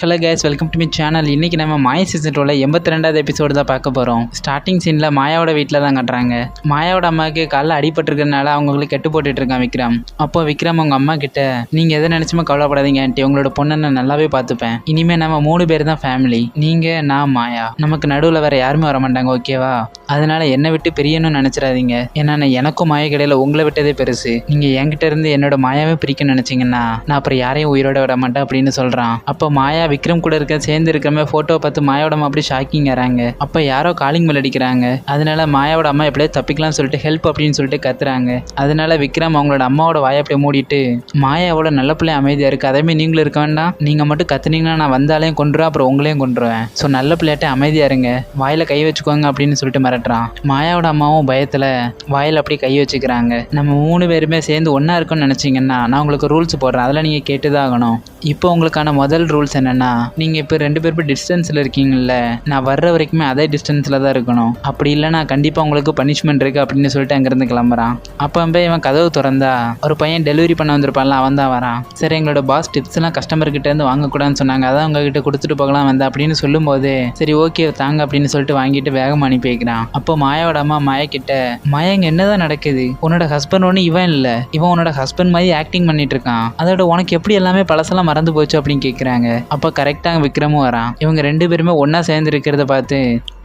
Hello guys welcome to me channel இன்றைக்கி நம்ம மாய சீசன் டூவில் எண்பத்தி ரெண்டாவது எபிசோடு தான் பார்க்க போகிறோம் ஸ்டார்டிங் சீனில் மாயாவோட வீட்டில் தான் காட்டுறாங்க. மாயாவோட அம்மாவுக்கு காலைல அடிபட்டிருக்கறனால அவங்களுக்கு கெட்டு போட்டுட்டு இருக்கான் விக்ரம். அப்போ விக்ரம் அவங்க அம்மா கிட்ட நீங்கள் எதை நினச்சுமே கவலைப்படாதீங்க ஆண்டி. உங்களோட பொண்ணை நான் நல்லாவே பார்த்துப்பேன். இனிமேல் நம்ம மூணு பேர் தான் ஃபேமிலி நீங்கள் நான் மாயா. நமக்கு நடுவில் வேறு யாருமே வர மாட்டாங்க ஓகேவா அதனால என்னை விட்டு பிரியணும்னு நினச்சிடாதீங்க. ஏன்னா நான் எனக்கும் மாய கிடையில உங்களை விட்டதே பெருசு. நீங்கள் என்கிட்ட இருந்து என்னோட மாயாவே பிரிக்கணும்னு நினச்சிங்கன்னா நான் அப்புறம் யாரையும் உயிரோட விட மாட்டேன் அப்படின்னு சொல்கிறான் அப்போ மாயா விக்ரம் கூட இருக்க சேர்ந்து இருக்கிறமே ஃபோட்டோ பார்த்து மாயாவோட அம்மா அப்படி ஷாக்கிங் ஆறாங்க. அப்போ யாரோ காலிங் பெல் அடிக்கிறாங்க. அதனால மாயாவோட அம்மா எப்படியாவது தப்பிக்கலாம்னு சொல்லிட்டு ஹெல்ப் அப்படின்னு சொல்லிட்டு கத்துறாங்க. அதனால விக்ரம் அவங்களோட அம்மாவோட வாயை அப்படியே மூடிட்டு மாயாவோட நல்ல பிள்ளை அமைதியாக இருக்குது அதேமாதிரி நீங்களும் இருக்க வேண்டாம். நீங்கள் மட்டும் கத்துனீங்கன்னா நான் வந்தாலையும் கொண்டுருவேன் அப்புறம் உங்களையும் கொண்டுருவேன் ஸோ நல்ல பிள்ளையாட்டே அமைதியாக இருங்க. வாயில் கை வச்சுக்கோங்க அப்படின்னு சொல்லிட்டு மிரட்டுறான். மாயாவோட அம்மாவும் பயத்தில் வாயில் அப்படியே கை வச்சுக்கிறாங்க. நம்ம மூணு பேருமே சேர்ந்து ஒன்றா இருக்கோம்னு நினச்சிங்கன்னா நான் உங்களுக்கு ரூல்ஸ் போடுறேன். அதெல்லாம் நீங்கள் கேட்டு தான் ஆகணும். இப்போ உங்களுக்கான முதல் ரூல்ஸ் என்னென்னா நீங்கள் இப்போ ரெண்டு பேர் டிஸ்டன்ஸில் இருக்கீங்கல்ல நான் வர்ற வரைக்குமே அதே டிஸ்டன்ஸில் தான் இருக்கணும். அப்படி இல்லைனா கண்டிப்பாக உங்களுக்கு பனிஷ்மெண்ட் இருக்குது அப்படின்னு சொல்லிட்டு அங்கேருந்து கிளம்புறான். அப்போ போய் இவன் கதவு திறந்தா ஒரு பையன் டெலிவரி பண்ண வந்திருப்பான்ல அவன் தான் வரான். சரி எங்களோட பாஸ் டிப்ஸ்லாம் கஸ்டமர்கிட்டேருந்து வாங்கக்கூடாதுன்னு சொன்னாங்க. அதான் உங்ககிட்ட கொடுத்துட்டு போகலாம் வந்தேன் அப்படின்னு சொல்லும்போது சரி ஓகே தாங்க அப்படின்னு சொல்லிட்டு வாங்கிட்டு வேகமாக அனுப்பி வைக்கிறான். அப்போ மாயாவோட அம்மா மாயா கிட்ட மாயா இங்கே என்னதான் நடக்குது? உன்னோட ஹஸ்பண்ட் ஒன்று இவன் இல்லை. இவன் உன்னோட ஹஸ்பண்ட் மாதிரி ஆக்டிங் பண்ணிட்டு இருக்கான். அதோட உனக்கு எப்படி எல்லாமே பழசெல்லாம் மறந்து போச்சு அப்படின்னு கேட்குறாங்க அப்போ கரெக்டாக விக்ரமும் வரான். இவங்க ரெண்டு பேருமே ஒன்றா சேர்ந்து இருக்கிறத பார்த்து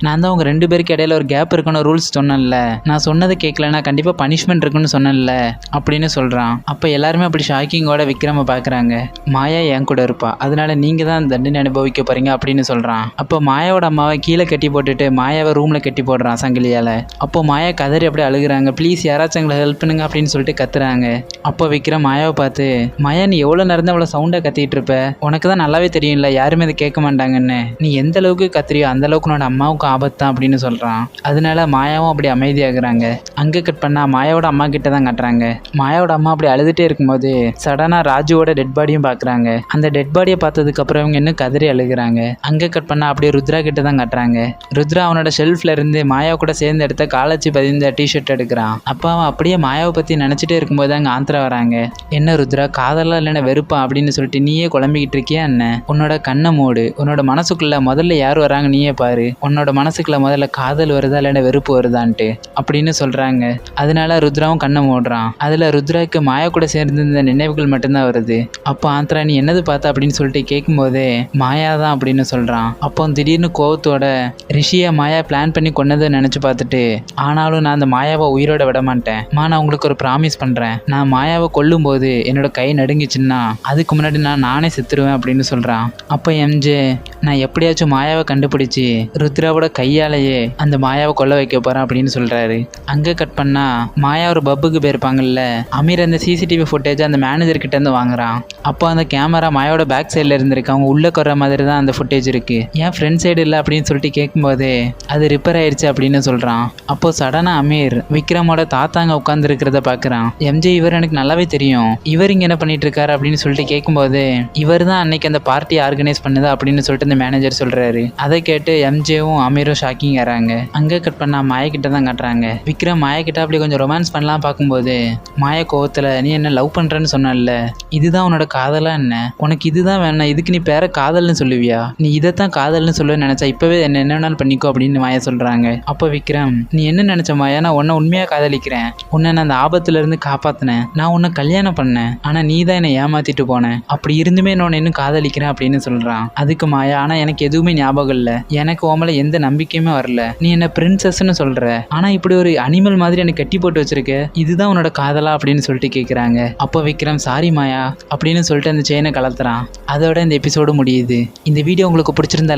நான் தான் உங்கள் ரெண்டு பேருக்கு இடையில ஒரு கேப் இருக்கணும் ரூல்ஸ் சொன்னேன்ல. நான் சொன்னதை கேட்கலன்னா கண்டிப்பாக பனிஷ்மெண்ட் இருக்குன்னு சொன்னேன்ல அப்படின்னு சொல்கிறான் அப்போ எல்லாருமே அப்படி ஷாக்கிங்கோட விக்ரம பார்க்குறாங்க மாயா என் கூட இருப்பா. அதனால நீங்கள் தான் தண்டனை அனுபவிக்க போகிறீங்க அப்படின்னு சொல்கிறான் அப்போ மாயாவோட அம்மாவை கீழே கட்டி போட்டுட்டு மாயாவை ரூமில் கட்டி போடுறான் சங்கிலியால். அப்போ மாயா கதறி அப்படியே அழுகுறாங்க. ப்ளீஸ் யாராச்சும் எங்களை ஹெல்ப் பண்ணுங்க அப்படின்னு சொல்லிட்டு கத்துறாங்க. அப்போ விக்ரம் மாயாவை பார்த்து மாயா நீ எவ்வளோ நேரம் அவ்வளோ சவுண்டாக கத்திட்டு இருப்ப? உனக்கு தான் நல்லாவே தெரியும்ல. யாருமே அதை கேட்க மாட்டாங்கன்னு. நீ எந்த அளவுக்கு கத்துறியோ அந்த அளவுக்கு உன்னோட அம்மாவுக்கு ஆபத்து ஆபத்தான் அப்படின்னு சொல்கிறான் அதனால மாயாவும் அப்படி அமைதியாகிறாங்க. அங்கே கட் பண்ணால் மாயாவோட அம்மா கிட்ட தான் காட்டுறாங்க. மாயாவோட அம்மா அப்படி அழுதுகிட்டே இருக்கும்போது சடனாக ராஜுவோட டெட் பாடியும் பார்க்குறாங்க அந்த டெட் பாடியை பார்த்ததுக்கப்புறம் இவங்க இன்னும் கதறி அழுகிறாங்க. அங்கே கட் பண்ணால் அப்படியே ருத்ரா கிட்ட தான் காட்டுறாங்க. ருத்ரா அவனோட ஷெல்ஃப்ல இருந்து மாயா கூட சேர்ந்து எடுத்த காலச்சி பதிந்த டிஷர்ட் எடுக்கிறான். அப்போ அவன் அப்படியே மாயாவை பற்றி நினச்சிட்டே இருக்கும்போது அங்கே ஆந்திரா வராங்க. என்ன ருத்ரா காதலாம் இல்லைன்னா வெறுப்பா? அப்படின்னு சொல்லிட்டு நீயே குழம்பிக்கிட்டு இருக்கியா என்ன? உன்னோட கண்ணை மூடு. உன்னோட மனசுக்குள்ள முதல்ல யார் வராங்க நீயே பாரு. உன்னோட மனசுக்குள்ள முதல்ல காதல் வருதா இல்லைன்னா வெறுப்பு வருதான்ட்டு அப்படின்னு சொல்கிறாங்க அதனால ருத்ராவும் கண்ணை மூடுறான். அதில் ருத்ராவுக்கு மாயா கூட சேர்ந்திருந்த நினைவுகள் மட்டும்தான் வருது. அப்போ ஆந்திரா நீ என்னது பார்த்தா? அப்படின்னு சொல்லிட்டு கேட்கும்போதே மாயா தான் அப்படின்னு சொல்கிறான் அப்போ திடீர்னு கோவத்தோட ரிஷியை மாயா பிளான் பண்ணி கொன்னதை நினச்சி பார்த்துட்டு ஆனாலும் நான் அந்த மாயாவை உயிரோட விட மாட்டேன். மா நான் உங்களுக்கு ஒரு ப்ராமிஸ் பண்ணுறேன் நான் மாயாவை கொல்லும் போது என்னோட கை நடுங்கிச்சுன்னா அதுக்கு முன்னாடி நான் நானே செத்துருவேன் அப்படின்னு சொல்கிறான் அப்போ எம்ஜே நான் எப்படியாச்சும் மாயாவை கண்டுபிடிச்சி ருத்ராவோட கையாலேயே அந்த மாயாவை கொல்ல வைக்க போறான் அப்படின்னு சொல்கிறாரு அங்கே கட் பண்ணா மாயா ஒரு பப்புக்கு போயிருப்பாங்கல்ல அமீர் அந்த சிசிடிவி ஃபுட்டேஜ் அந்த மேனேஜர் கிட்ட இருந்து வாங்குறான். அப்போ அந்த கேமரா மாயாவோட பேக் சைடில் இருந்திருக்கு. அவங்க உள்ளே குற மாதிரி தான் அந்த ஃபுட்டேஜ் இருக்கு. ஏன் ஃப்ரண்ட் சைடு இல்லை அப்படின்னு சொல்லிட்டு கேட்கும்போது அது ரிப்பேர் ஆயிடுச்சு அப்படின்னு சொல்கிறான் அப்போ சடனாக அமீர் விக்ரமோட தாத்தாங்க உட்கார்ந்து இருக்கிறத பார்க்குறான் எம்ஜே இவர் எனக்கு நல்லாவே தெரியும். இவர் இங்கே என்ன பண்ணிட்டு இருக்காரு அப்படின்னு சொல்லிட்டு கேட்கும்போது இவர் தான் அன்னைக்கு அந்த பார்ட்டி ஆர்கனைஸ் பண்ணுதா அப்படின்னு சொல்லிட்டு அந்த மேனேஜர் சொல்கிறாரு அதை கேட்டு எம்ஜேவும் அமீரும் ஷாக்கிங் ஆறாங்க அங்கே கட் பண்ணால் மாயா கிட்ட தான் காட்டுறாங்க. விக்ரம் மாயா கிட்ட அப்படி கொஞ்சம் ரொமான்ஸ் பண்ணலாம் பார்க்கும்போது மாயா கோவத்தில் நீ என்ன லவ் பண்ணுறேன்னு சொன்னல இதுதான் உன்னோட காதலாக என்ன? உனக்கு இதுதான் வேணாம் இதுக்கு நீ பேர காதல்னு சொல்லுவியா? நீ இதைத்தான் காதல்னு சொல்ல நினச்சா இப்போவே என்ன என்ன வேணாலும் பண்ணிக்கோ அப்படின்னு மாயா சொல்கிறாங்க அப்போ விக்ரம் நீ என்ன நினச்ச மாயா? நான் உன்னை உண்மையாக காதலிக்கிறேன். உன்னை நான் அந்த ஆபத்துலேருந்து இருந்து நான் உன்னை கல்யாணம் பண்ணேன். ஆனால் நீ தான் என்னை ஏமாற்றிட்டு போனேன் அப்படி இருந்துமே நான் உன்னை இன்னும் காதலிக்கிறேன் அப்படின்னு சொல்கிறான் அதுக்கு மாயா ஆனால் எனக்கு எதுவுமே ஞாபகம் இல்லை. எனக்கு ஓமலை எந்த நம்பிக்கையுமே வரல. நீ என்ன பிரின்சஸ்ன்னு சொல்ற? ஆனா இப்படி ஒரு அனிமல் மாதிரி எனக்கு கட்டி போட்டு வச்சிருக்க. இதுதான் உன்னோட காதலா அப்படின்னு சொல்லிட்டு கேக்குறாங்க. அப்போ விக்ரம் சாரி மாயா அப்படின்னு சொல்லிட்டு அந்த செயினை கலத்துறான். அதோட இந்த எபிசோடு முடியுது. இந்த வீடியோ உங்களுக்கு பிடிச்சிருந்தா